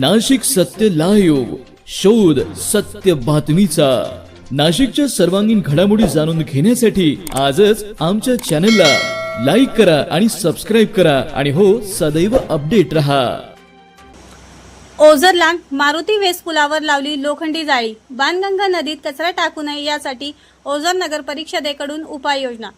नाशिक सत्य लाईव्ह शोध सत्य बातमीचा. नाशिकच्या सर्वांगीण घडामोडी जाणून घेण्यासाठी आजच आमच्या चॅनलला लाईक करा आणि सबस्क्राईब करा आणि हो सदैव अपडेट रहा. ओझरला मारुती वेस पुलावर लावली लोखंडी जाळी. बाणगंगा नदीत कचरा टाकू नये यासाठी ओझर नगर परिषदेकडून उपाययोजना.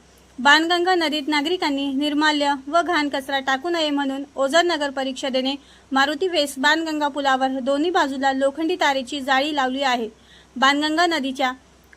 बाणगंगा नदीत नागरिकांनी निर्माल्य व घाण कचरा टाकू नये म्हणून ओझर नगर परिषदेने मारुती वेस बाणगंगा पुलावर दोन्ही बाजूला लोखंडी तारेची जाळी लावली आहे. बाणगंगा नदीच्या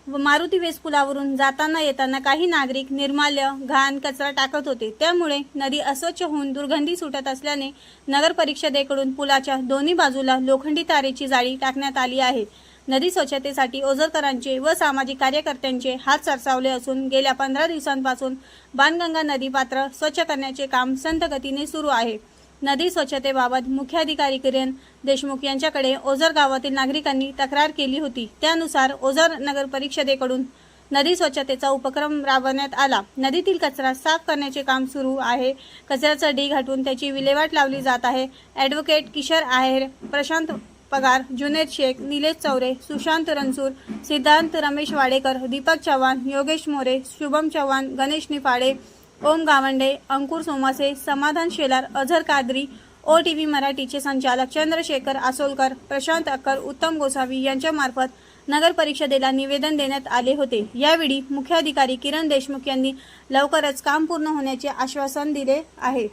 व मारुती वेस पुलावरून जाताना येताना काही नागरिक निर्माल्य घाण कचरा टाकत होते. त्यामुळे नदी अस्वच्छ होऊन दुर्गंधी सुटत असल्याने नगर परिषदेकडून पुलाच्या दोन्ही बाजूला लोखंडी तारेची जाळी टाकण्यात आली आहे. नदी स्वच्छतेसाठी ओझरकरांचे व सामाजिक कार्यकर्त्यांचे हात सरसावले असून गेल्या पंधरा दिवसांपासून बाणगंगा नदी पात्र स्वच्छ करण्याचे काम संत गतीने सुरू आहे. नदी स्वच्छतेबाबत मुख्याधिकारी किरण देशमुख यांच्याकडे ओझर गावातील नागरिकांनी तक्रार केली होती. त्यानुसार ओझर नगर परिषदेकडून नदी स्वच्छतेचा उपक्रम राबवण्यात आला. नदीतील कचरा साफ करण्याचे काम सुरू आहे. कचऱ्याचा ढीग हटवून त्याची विल्हेवाट लावली जात आहे. ॲडव्होकेट किशोर आहेर प्रशांत पगार जुनेद शेख निलेश चौरे सुशांत रणसूर सिद्धांत रमेश वाडेकर दीपक चव्हाण योगेश मोरे शुभम चव्हाण गणेश निफाडे ओम Gawande Ankur Somase Samadhan Shelar Azhar Kadri O T V मराठीचे संचालक चंद्रशेखर आसोलकर प्रशांत अक्कर उत्तम गोसावी यांच्यामार्फत नगर परिषदेला निवेदन देण्यात आले होते. यावेळी मुख्याधिकारी किरण देशमुख यांनी लवकरच काम पूर्ण होण्याचे आश्वासन दिले आहे.